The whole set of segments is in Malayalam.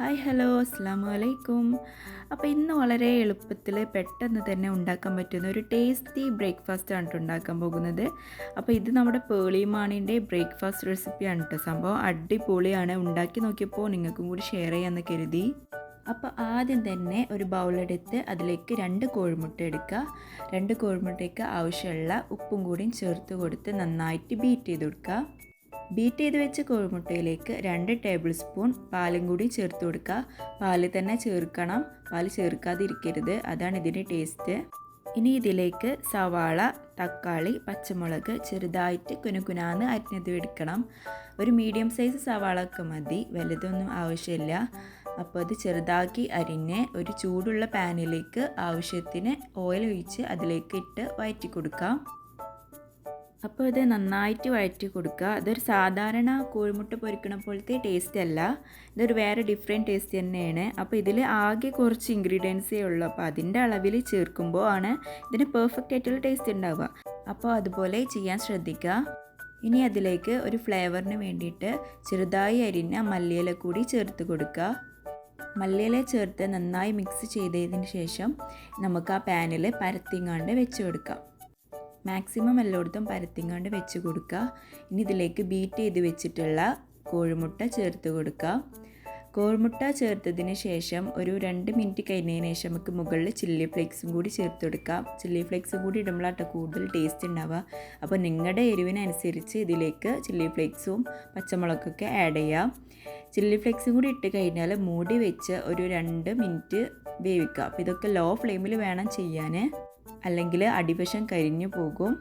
ഹായ് ഹലോ അസ്സാം വലൈക്കും അപ്പോൾ ഇന്ന് വളരെ എളുപ്പത്തിൽ പെട്ടെന്ന് തന്നെ ഉണ്ടാക്കാൻ പറ്റുന്ന ഒരു ടേസ്റ്റി ബ്രേക്ക്ഫാസ്റ്റ് ആണ് ഉണ്ടാക്കാൻ പോകുന്നത്. അപ്പോൾ ഇത് നമ്മുടെ പേളിമാണിന്റെ ബ്രേക്ക്ഫാസ്റ്റ് റെസിപ്പിയാണ് കേട്ടോ സംഭവം അടിപൊളിയാണ്. ഉണ്ടാക്കി നോക്കിയപ്പോൾ നിങ്ങൾക്കും കൂടി ഷെയർ ചെയ്യാമെന്ന് കരുതി. അപ്പോൾ ആദ്യം തന്നെ ഒരു ബൗളെടുത്ത് അതിലേക്ക് രണ്ട് കോഴിമുട്ട എടുക്കുക രണ്ട് കോഴിമുട്ടയ്ക്ക് ആവശ്യമുള്ള ഉപ്പും കൂടിയും ചേർത്ത് കൊടുത്ത് നന്നായിട്ട് ബീറ്റ് ചെയ്ത് കൊടുക്കുക ബീറ്റ് ചെയ്ത് വെച്ച കോഴിമുട്ടയിലേക്ക് രണ്ട് ടേബിൾ സ്പൂൺ പാലും കൂടി ചേർത്ത് കൊടുക്കുക. പാൽ തന്നെ ചേർക്കണം. പാൽ ചേർക്കാതിരിക്കരുത്. അതാണ് ഇതിന്റെ ടേസ്റ്റ്. ഇനി ഇതിലേക്ക് സവാള തക്കാളി പച്ചമുളക് ചെറുതായിട്ട് കുനുകുനാന്ന് അരിഞ്ഞത് എടുക്കണം. ഒരു മീഡിയം സൈസ് സവാള ഒക്കെ മതി. വലുതൊന്നും ആവശ്യമില്ല. അപ്പോൾ അത് ചെറുതാക്കി അരിഞ്ഞ് ഒരു ചൂടുള്ള പാനിലേക്ക് ആവശ്യത്തിന് ഓയിൽ ഒഴിച്ച് അതിലേക്ക് ഇട്ട് വയറ്റി കൊടുക്കാം. അപ്പോൾ ഇത് നന്നായിട്ട് വഴറ്റി കൊടുക്കുക. ഇതൊരു സാധാരണ കോഴിമുട്ട പൊരിക്കണ പോലത്തെ ടേസ്റ്റ് അല്ല. ഇതൊരു വേറെ ഡിഫറെന്റ് ടേസ്റ്റ് തന്നെയാണ്. അപ്പോൾ ഇതിൽ ആകെ കുറച്ച് ഇൻഗ്രീഡിയൻസേ ഉള്ളൂ. അപ്പോൾ അതിന്റെ അളവിൽ ചേർക്കുമ്പോൾ ആണ് ഇതിന് പെർഫെക്റ്റ് ആയിട്ടുള്ള ടേസ്റ്റ് ഉണ്ടാവുക. അപ്പോൾ അതുപോലെ ചെയ്യാൻ ശ്രദ്ധിക്കുക. ഇനി അതിലേക്ക് ഒരു ഫ്ലേവറിന് വേണ്ടിയിട്ട് ചെറുതായി അരിഞ്ഞ മല്ലിയില കൂടി ചേർത്ത് കൊടുക്കുക. മല്ലിയില ചേർത്ത് നന്നായി മിക്സ് ചെയ്തതിന് ശേഷം നമുക്ക് ആ പാനിൽ പരത്തിങ്ങാണ്ട് വെച്ച് കൊടുക്കാം. മാക്സിമം എല്ലായിടത്തും പരത്തിങ്ങാണ്ട് വെച്ച് കൊടുക്കുക ഇനി ഇതിലേക്ക് ബീറ്റ് ചെയ്ത് വെച്ചിട്ടുള്ള കോഴിമുട്ട ചേർത്ത് കൊടുക്കുക കോഴിമുട്ട ചേർത്തതിന് ശേഷം ഒരു രണ്ട് മിനിറ്റ് കഴിഞ്ഞതിന് ശേഷം നമുക്ക് മുകളിൽ ചില്ലി ഫ്ലേക്സും കൂടി ചേർത്ത് കൊടുക്കാം. ചില്ലി ഫ്ലേക്സും കൂടി ഇടുമ്പോഴാട്ടോ കൂടുതൽ ടേസ്റ്റ് ഉണ്ടാവുക. അപ്പോൾ നിങ്ങളുടെ എരിവിനനുസരിച്ച് ഇതിലേക്ക് ചില്ലി ഫ്ലേക്സും പച്ചമുളകൊക്കെ ആഡ് ചെയ്യാം. ചില്ലി ഫ്ലേക്സും കൂടി ഇട്ട് കഴിഞ്ഞാൽ മൂടി വെച്ച് ഒരു രണ്ട് മിനിറ്റ് വേവിക്കുക അപ്പോൾ ഇതൊക്കെ ലോ ഫ്ലെയിമിൽ വേണം ചെയ്യാൻ അല്ലെങ്കിൽ അടിവശം കരിഞ്ഞു പോകും.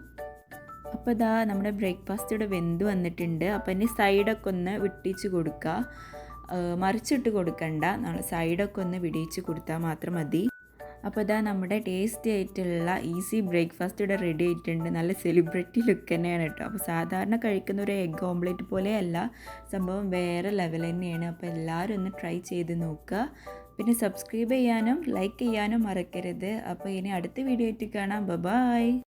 അപ്പോൾ ഇതാ നമ്മുടെ ബ്രേക്ക്ഫാസ്റ്റ് ഇവിടെ വെന്ത് വന്നിട്ടുണ്ട്. അപ്പോൾ ഇനി സൈഡൊക്കെ ഒന്ന് വിട്ടിച്ച് കൊടുക്കുക മറിച്ചിട്ട് കൊടുക്കണ്ട. നമ്മൾ സൈഡൊക്കെ ഒന്ന് വിടിയിച്ച് കൊടുത്താൽ മാത്രം മതി. അപ്പോൾ ഇതാ നമ്മുടെ ടേസ്റ്റി ആയിട്ടുള്ള ഈസി ബ്രേക്ക്ഫാസ്റ്റ് ഇവിടെ റെഡി ആയിട്ടുണ്ട്. നല്ല സെലിബ്രിറ്റി ലുക്ക് തന്നെയാണ് കേട്ടോ. അപ്പോൾ സാധാരണ കഴിക്കുന്ന ഒരു എഗ് ഓംലെറ്റ് പോലെയല്ല. സംഭവം വേറെ ലെവൽ തന്നെയാണ്. അപ്പോൾ എല്ലാവരും ഒന്ന് ട്രൈ ചെയ്ത് നോക്കുക. പിന്നെ സബ്സ്ക്രൈബ് ചെയ്യാനും ലൈക്ക് ചെയ്യാനും മറക്കരുത്. അപ്പോൾ ഇനി അടുത്ത വീഡിയോ ആയിട്ട് കാണാം. ബൈ